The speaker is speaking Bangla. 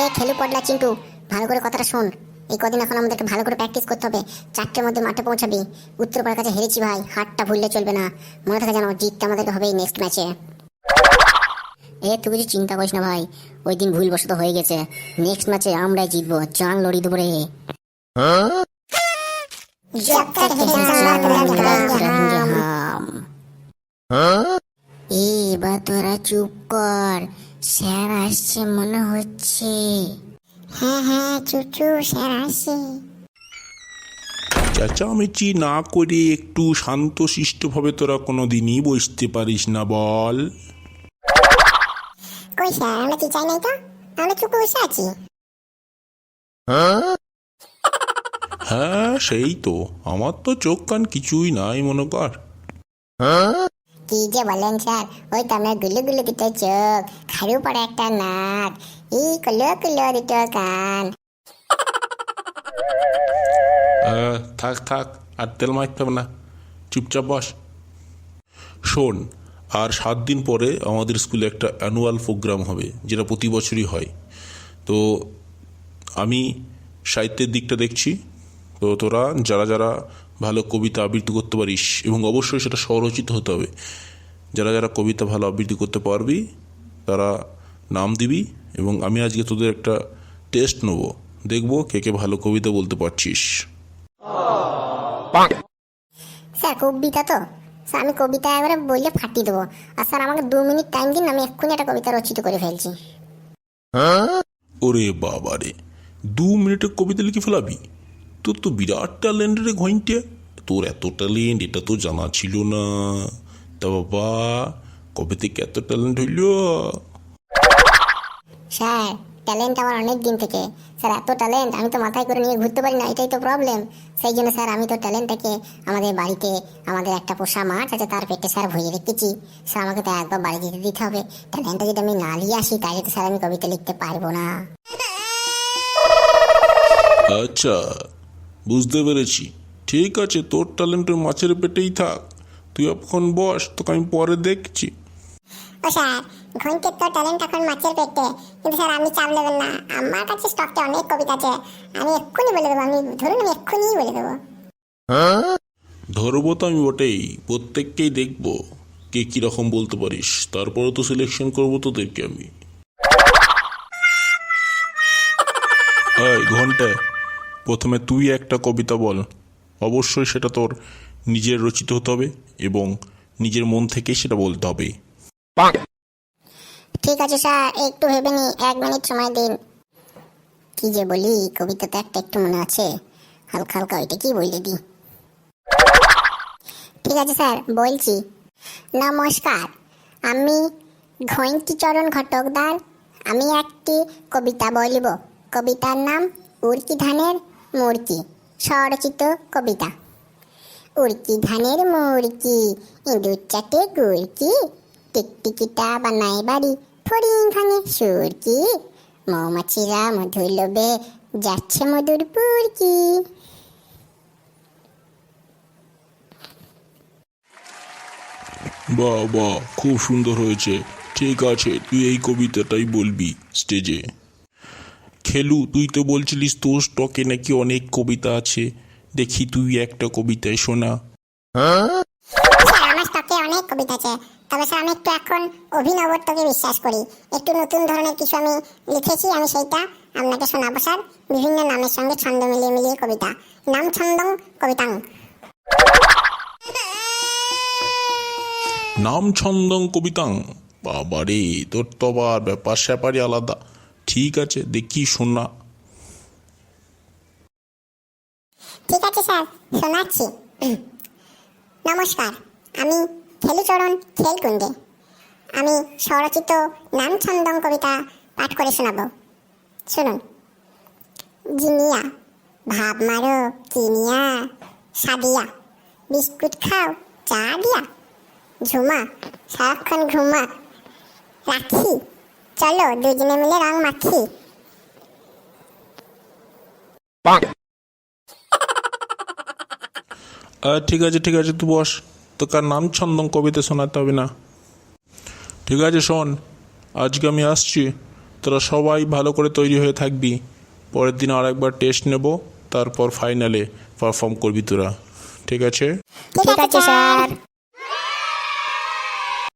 এ খেলে পড়লা চিন্টু ভালো করে কথাটা শোন। এই কদিন এখন আমাদেরকে ভালো করে প্র্যাকটিস করতে হবে। চারটের মধ্যে মাঠে পৌঁছাবি। উত্তর উত্তরপাড়ার কাছে হেরেছি ভাই হাটটা ভুললে চলবে না। মনে থাকে জানো জিতটা আমাদেরকে হবেই নেক্সট ম্যাচে এ। তুই কিছু চিন্তা করিস না ভাই ওই দিন ভুল বসত হয়ে গেছে। নেক্সট ম্যাচে আমরাই জিতবো জান লড়ি দেবো রে। হ্যাঁ? এবার তোরা চুপ কর। স্যার আসছে মনে হচ্ছে। হ্যাঁ হ্যাঁ চুচু স্যার আসছে। চেঁচামেচি না করে একটু শান্ত শিষ্টভাবে তোরা কোনো দিনই বসতে পারিস না বল। কই স্যার আমরা কি চাই নাই তো। আমরা চুপ বসে আছি। হ্যাঁ সেই তো। আমার তো চোখ কান কিছুই নাই মনে কর। কি যে বলেন স্যার? ওই তো আপনারগুলো গুলো দুটো চোখ। খারু পড়ে একটা নাক। এই কুলো কুলো দুটো কান। থাক থাক, আর তেল মারতে হবে না। চুপচাপ বস। শোন, আর সাত দিন পরে আমাদের স্কুলে একটা অ্যানুয়াল প্রোগ্রাম হবে, যেটা প্রতি বছরই হয়। তো আমি সাহিত্যের দিকটা দেখছি। তো তোরা, যারা যারা ভালো কবিতা আবৃত্তি করতে পারিস এবং অবশ্যই সেটা স্বরচিত হতে হবে। যারা যারা কবিতা ভালো আবৃত্তি করতে পারবি তারা নাম দিবি এবং আমি আজকে তোদের একটা টেস্ট নেব। দেখব কে কে ভালো কবিতা বলতে পারছিস। স্যার কবিতা তো। স্যার আমি কবিতা এবারে বললে ফাটিয়ে দেবো। আর স্যার আমাকে দু মিনিট টাইম দিন আমি এক্ষুনি একটা কবিতা রচিত করে ফেলছি। ওরে বাবা রে দু মিনিটের কবিতা লিখে ফেলাবি? তোর তো বিরাট ট্যালেন্ট রে ঘইনটে। তোর এত ট্যালেন্ট এটা তো জানা ছিল না। তা বাবা কবে থেকে এত ট্যালেন্ট হইল? স্যার ট্যালেন্ট আমার অনেক দিন থেকে। স্যার এত ট্যালেন্ট আমি তো মাথায় করে নিয়ে ঘুরতে পারি না এটাই তো প্রবলেম সেই জন্য স্যার আমি তো ট্যালেন্টটাকে আমাদের বাড়িতে আমাদের একটা পোষা মাঠ আছে তার পেটে স্যার ভরিয়ে রেখেছি। স্যার আমাকে তো একবার বাড়ি যেতে দিতে হবে। ট্যালেন্টটা যদি আমি না নিয়ে আসি তাহলে তো স্যার আমি কবিতা লিখতে পারব না। আচ্ছা বুঝতে পেরেছি। ঠিক আছে তোর ট্যালেন্ট ওই মাছের পেটেই থাক। তুই এখন বস তোকে আমি পরে দেখছি। ও স্যার তো ট্যালেন্ট এখন মাছের পেটে। কিন্তু স্যার আপনি চাপ নেবেন না। আমার কাছে স্টকে অনেক কবিতা আছে। আমি এক্ষুনি বলে দেবো আমি ধরুন আমি এক্ষুনি বলে দেবো। ধরবো তো আমি বটেই প্রত্যেককেই দেখব। কে কীরকম বলতে পারিস? তারপরে তো সিলেকশন করব তোদেরকে আমি। এই ঘণ্টা। প্রথমে তুই একটা কবিতা বল। অবশ্যই সেটা তোর নিজের রচিত হতে হবে এবং নিজের মন থেকেই সেটা বলতে হবে। ঠিক আছে স্যার একটু ভেবে নি এক মিনিট সময় দিন। কি যে বলি কবিতা তো একটা একটু মনে আছে। হালকা হালকা ওইটা কি বলে দি। ঠিক আছে স্যার বলছি। নমস্কার আমি ঘৈন্তিচরণ ঘটকদার। আমি একটি কবিতা বলিব। কবিতার নাম উড়কি ধানের মুরকি স্বরচিত কবিতা। উড়কি ধানের মুরকি ইঁদুর চাটে গুড়কি, টিকটিকিটা বানায় বাড়ি, ফড়িং ভাঙে সুরকি। মৌমাছিরা মধু লোবে যাচ্ছে মধুর পুরকি। বাহ বাহ খুব সুন্দর হয়েছে। ঠিক আছে, তুই এই কবিতাটাই বলবি স্টেজে। খেলু তুই তো বলছিলিস তোর স্টকে নাকি অনেক কবিতা আছে। দেখি তুই একটা কবিতায় শোনা। স্যার আমার স্টকে অনেক কবিতা আছে। তবে স্যার আমি একটু এখন অভিনবত্বকে বিশ্বাস করি। একটু নতুন ধরনের কিছু আমি লিখেছি আমি সেইটা আপনাকে শোনাবো স্যার। বিভিন্ন নামের সঙ্গে ছন্দ মিলিয়ে মিলিয়ে কবিতা। নাম ছন্দং কবিতাং। নাম ছন্দং কবিতাং। বাবারে তোর তো আবার ব্যাপার স্যাপারই আলাদা। ঠিক আছে, দেখি শোনা ঠিক আছে স্যার, শোনাচ্ছি। নমস্কার, আমি খেলুচরণ খেলকুণ্ডে। আমি স্বরচিত নাম ছন্দং কবিতা পাঠ করে শোনাবো। শুনুন। জিনিয়া, ভাব মারো কিনিয়া সাদিয়া। বিস্কুট খাও, চা দিয়া। ঝুমা, সারাক্ষণ ঘুমা। রাখি। চলো দুজনে মিলে রং মাখি। ঠিক আছে ঠিক আছে তুই বস। তোকে আর নাম ছন্দং কবিতা শোনাতে হবে না। ঠিক আছে শোন আজকে আমি আসছি। তোরা সবাই ভালো করে তৈরি হয়ে থাকবি। পরের দিন আর একবার টেস্ট নেব তারপর ফাইনালে পারফর্ম করবি তোরা। ঠিক আছে? ঠিক আছে স্যার।